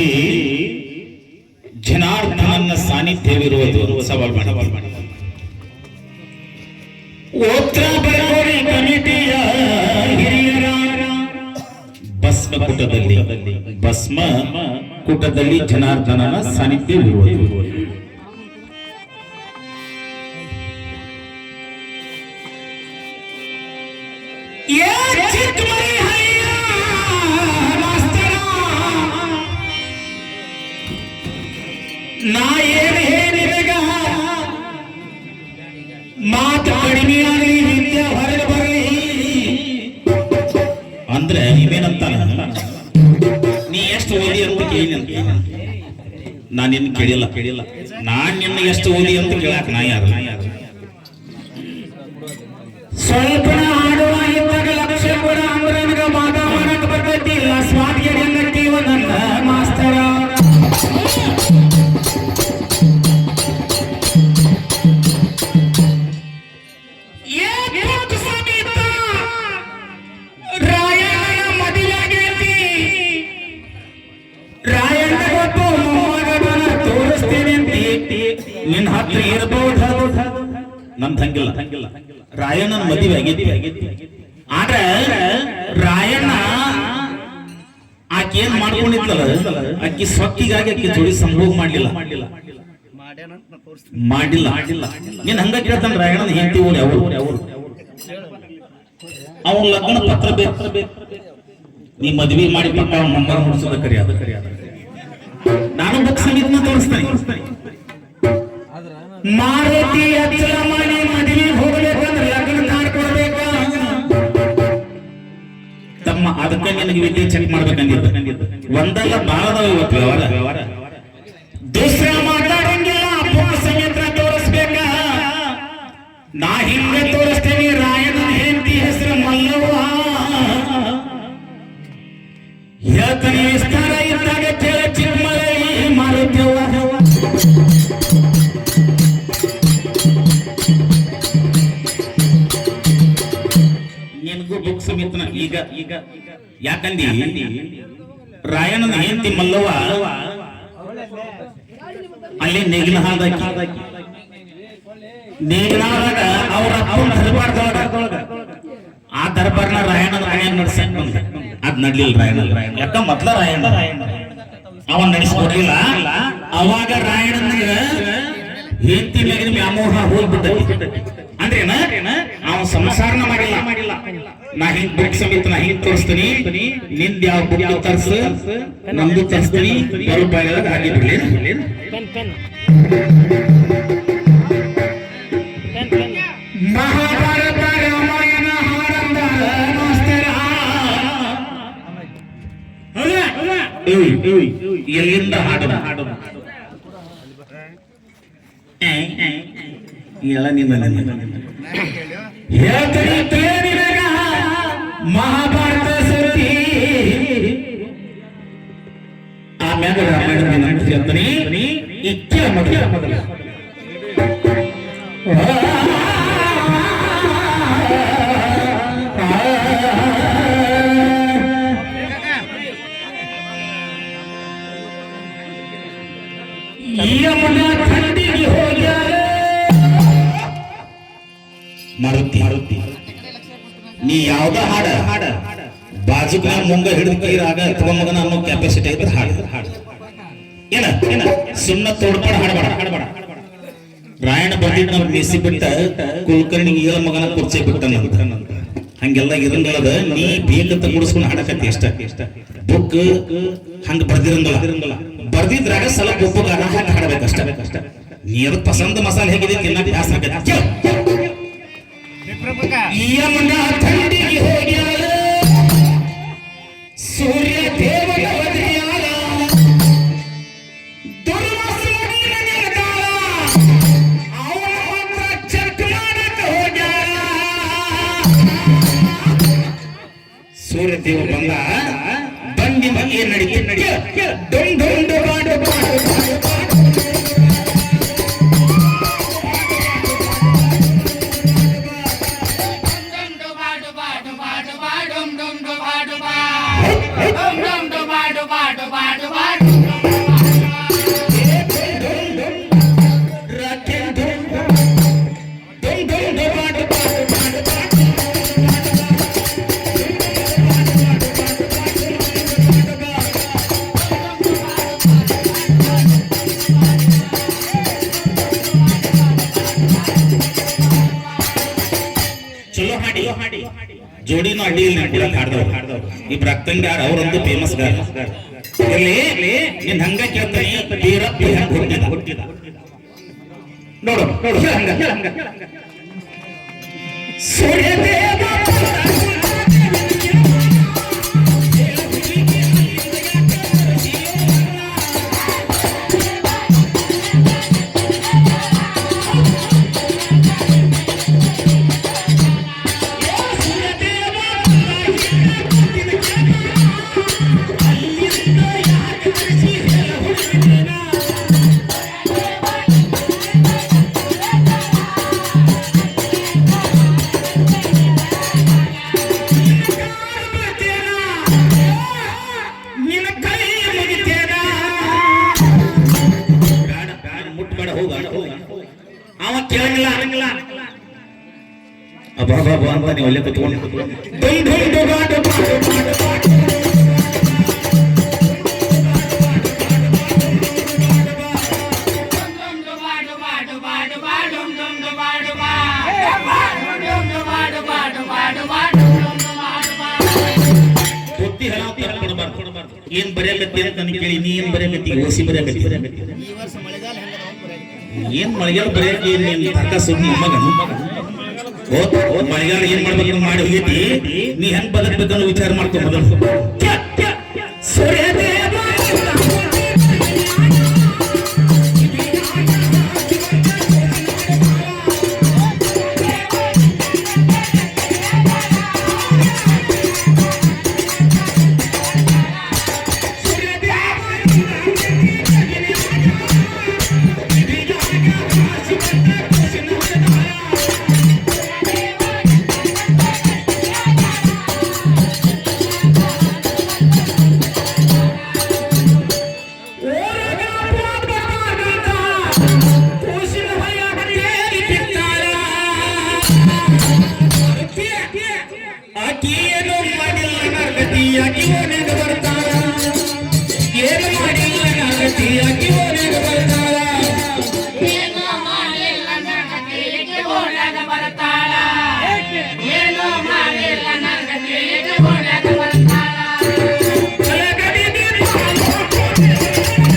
ಗುಡ್ಡದಲ್ಲಿ ಜನಾರ್ದನ ಸಾನ್ನಿಧ್ಯವಿರುವುದು ಬರಗೋಡಿ ಕಮಿಟಿಯ ಹಿರಿಯರ ಭಸ್ಮ ಕೂಟದಲ್ಲಿ ಭಸ್ಮ ಕೂಟದಲ್ಲಿ ಜನಾರ್ದನನ ಸಾನ್ನಿಧ್ಯವಿರುವುದು. ನಾ ಏನು ಹೇಳಿದಾಗ? ಮಾತು ಕಡಿಮೆ ಆಗಲಿ ವಿದ್ಯೆ ಹೊರಗೆ ಬರಲಿ. ಅಂದ್ರೆ ನೀವೇನಂತಾನ ನೀ ಎಷ್ಟು ಓದಿ ಅಂತ ಕೇಳಿ ಅಂತ. ನಾನು ನಿನ್ನ ಕೇಳಿಲ್ಲ. ಕೇಳಿಲ್ಲ ನಾನ್ ನಿನ್ನ ಎಷ್ಟು ಓದಿ ಅಂತ ಕೇಳಾಕ ನಾ ಯಾರು? ಸ್ವಲ್ಪ ಆಡುವ ಇದ್ದಾಗ ಲಕ್ಷ ಕೂಡ ನಿನ್ನ ಹತ್ರ ಇರಬಹುದು ನಮ್ ಹಂಗಿಲ್ಲ ಹಂಗಿಲ್ಲ ರಾಯಣ್ಣನ ಮದುವೆ ಆಗೈತಿ ಆದ್ರೆ ರಾಯಣ್ಣ ಆಕೆ ಏನ್ ಮಾಡ್ಕೊಂಡಿತ್ತಲ್ಲ ಆಕಿ ಸ್ವತ್ತಿಗಾಗಿ ಅಕ್ಕಿ ಜೋಡಿ ಸಂಭೋಗ ಮಾಡ್ಲಿಲ್ಲ. ಮಾಡಿಲ್ಲ. ಮಾಡಿಲ್ಲ ನೀನ್ ಹಂಗ ಕೇಳ್ತಾನ ರಾಯಣ್ಣನ ಹೆಂಡತಿ ಓಡಿ ಅವರು. ಅವ್ನ ಲಗ್ನ ಪತ್ರ ಬೇಕು. ನೀ ಮದ್ವಿ ಮಾಡಿ ಪಕ್ಕ ಅವ್ನ ನಂಬರ್ ಮುಡಿಸೋದ ಕರಿ ಅದ ಕರಿ ನಾನು ಬುಕ್ ಸಂಗೀತನ ತೋರಿಸ್ತಾನೆ. ಮಾರುತಿ ಅಚ್ಚಲಮಣಿ ಮದುವೆ ಹೋಗ್ಬೇಕಂದ್ರೆ ಲಗ್ನ ಮಾಡ್ಕೊಡ್ಬೇಕ ತಮ್ಮ, ಅದಕ್ಕೆ ನಿನಗೆ ವಿದ್ಯೆ ಚೆಕ್ ಮಾಡ್ಬೇಕಂದಿದ್ದು ಒಂದಲ್ಲ ಬಾಳದವ ಇವತ್ತು ವ್ಯವಹಾರ. ದೂಸರ ಮಾತಾಡಂಗಿಲ್ಲ, ಅಪ್ಪ ಸಂಯಂತ್ರ ತೋರಿಸ್ಬೇಕ? ನಾ ನಿನಗೂ ಈಗ ಈಗ ಯಾಕಂದಿ? ರಾಯಣ್ಣನ ಹೆಂಡತಿ ಮಲ್ಲವ ಅಲ್ಲಿ ನೇಗಿಲ ಹಾದಾಕಿ ನೇಗಿಲಾದಾಗ ಅವ್ರ ಅಪ್ಪನ ಆ ದರ್ಬಾರ್ನ ರಾಯಣ್ಣನ ರಾಯಣ್ಣ ನಡ್ಸಕ್ ಅದ್ ನಡ್ಲಿಲ್ಲ ರಾಯಣ್ಣ. ಯಾಕ ಮೊದ್ಲ ರಾಯಣ್ಣ? ಅವನ್ ನಡೆಸ್ಕೊಡ್ಲಿಲ್ಲ ಅವಾಗ ರಾಯಣ್ಣನಿಗ ಹೆಂತಿ ಮ್ಯಾಗಿನ ವ್ಯಾಮೋಹ ಹೋಗ್ಬಿಟ್ಟೈತಿ. ಅಂದ್ರೇನ? ಅವ ಸಂಸಾರನ ಮಾಡಿಲ್ಲ. ನಾ ಹಿಂಗ್ ಬುಕ್ ಸಮೇತ ನಾ ಹಿಂಗ್ ತೋರಿಸ್ತೀನಿ. ನಿಂದ ಯಾವ ಬುಕ್ ತರ್ಸ ನಮ್ದು ತರಿಸ್ತೀನಿ. ಬರೋ ಬಾಯಿದಾಗ ಹಾಕಿ ಬಿಡ್ಲಿ. Pen pen. Pen pen. Mahabharata Ramayana ಹಾಡಂದ ಮಾಸ್ತರ ಏಯ್, ಏಯ್, ಎಲ್ಲಿಂದ ಹಾಡೋದು? ಹಾಡೋದು ಎಲ್ಲ ನಿನ್ನ ಹೇಳ್ತೀನಿ. ಆಮ್ಯಾಗ ರಾಮಾಯಣ ಇಚ್ಛೆ ಮೊದಲ ಮೊದಲ ಮಾರುತಿ. ಮಾರುತಿ ನೀ ಯಾವ್ದ ಹಾಡ? ಹಾಡ ಬಾಜುಕ ಮುಂಗ ಹಿಡಿದು ಕೈರಾಗ ಮಗನ ಅನ್ನೋ ಕೆಪಾಸಿಟಿ ಐತೆ ಹಾಡ ಹಾಡ. ಏನ? ಏನ ಸುಮ್ಮನ ತೋಡ್ಪಾಡ ಹಾಡಬೇಡ. ಹಾಡಬೇಡ ರಾಯಣ ಬಂದಿದ್ದ ನಾವು ಮೇಸಿ ಬಿಟ್ಟ ಕುಲಕರ್ಣಿ ಏಳ ಮಗನ ಕುರ್ಚಿ ಬಿಟ್ಟನಂತ ಹಂಗೆಲ್ಲ ಇರಂಗಳದ ನೀ ಬೇಕಂತ ಮುಡಿಸ್ಕೊಂಡು ಹಾಡಕತ್ತಿ ಎಷ್ಟ ಬುಕ್ ಹಂಗ ಬರ್ದಿರಂಗಲ್ಲ ಬರ್ದಿದ್ರಾಗ ಸಲ ಬುಕ್ ಗಾನ ಹಾಕಿ ಹಾಡಬೇಕು ಅಷ್ಟ. ಅಷ್ಟ ನೀ ಅದು ಪಸಂದ ಮಸಾಲೆ ಹೇಗಿದೆ ತಿನ್ನಕ್ ಬ್ಯಾಸರ ಸೂರ್ಯ ದೇವ ಬಂದ ಬಂದಿ ಬಂದಿ ಏನ್ ನಡೀತಿ ನಡಿ ಡೊಂಡ್ ಡೊಂಡ್ ಬಾಡು ಬಾಡು ಬಾಡು ಬಾಡು Dum dum ಜೋಡಿನೂ ಅಡ್ಡಿಯಲ್ಲಿ ಕೂಡ ಇಬ್ರು ಅಕ್ಕಂಗೆ ಯಾರು ಫೇಮಸ್ ಗಾರ. ನಿನ್ ಹಂಗ ಕೇಳ್ತಾನೆ ಹಂಗ ಹುಟ್ಟಿದ ನೋಡು ನೋಡು ಹಂಗ ಹಂಗ. ಸೂರ್ಯದೇವ ಕೇಳಂಗಿಲ್ಲ ಅರಂಗಿಲ್ಲ ಅಬ್ಬಾ ಬಾಬಾ ಅಂತ ನೀವು ಅಲ್ಲೇ ಕುತ್ಕೊಂಡು ದುಮ್ ದುಮ್ ಡುಗಾಡು ಬಾಡು ಬಾಡು ಬಾಡು. ಬುದ್ಧಿ ಹರಾಮ್ ಕೊಡಬಾರ್ದು, ಕೊಡಬಾರ್ದು. ಏನ್ ಬರೆಯಕತ್ತಿ ಅಂತ ನನಗೆ ಕೇಳಿ ನೀ ಏನ್ ಬರೆಯಕತ್ತಿ ಓಸಿ ಬರೆಯಕತ್ತಿ ಏನ್ ಮಳೆಗಾಲ ಬರೆಯಕ್ಕೆ ಏನ್ ನೀನ್ ಸುದ್ದಿ ಮಗನು? ಮಳೆಗಾಲ ಏನ್ ಮಾಡ್ಬೇಕು ಮಾಡಿ ಹೋಗೈತಿ? ನೀ ಹೆಂಗ್ ಬದಕ್ಬೇಕನ್ನೋ ವಿಚಾರ ಮಾಡ್ಕೊಂಡು ಮೊದಲು.